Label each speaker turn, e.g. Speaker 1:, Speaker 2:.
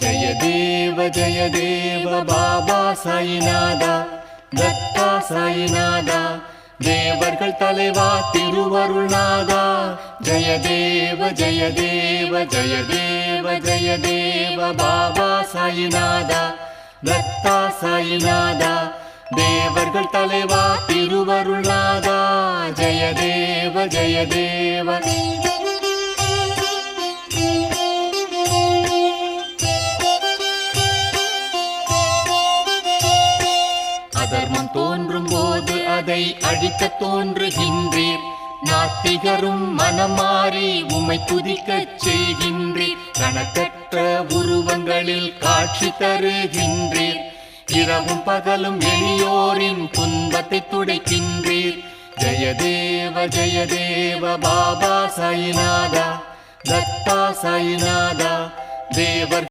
Speaker 1: ஜய தேவ ஜய தேவ பாபா சாயிநாதா தத்தா சாயிநாதா தேவர்கள் தலைவா திருவருள்நாதா ஜய தேவ ஜய தேவ ஜய தேவ ஜய தேவ பாபா சாயிநாதா தத்தா சாயிநாதா தேவர்கள் தலைவா திருவருள்நாதா ஜய தேவ ஜய தேவ அதர்மம் தோன்றும் போது அதை அழிக்க தோன்றுகின்றீர். நாத்திகரும் மனமாறி உமை துதிக்கச் செய்கின்றீர். கணக்கற்ற உருவங்களில் காட்சி தருகின்றீர். இரவும் பகலும் எளியோரின் துன்பத்தை துடைக்கின்றீர். ஜெயதேவ ஜெயதேவ பாபா சாயிநாதா தத்தா சாயிநாதா தேவர்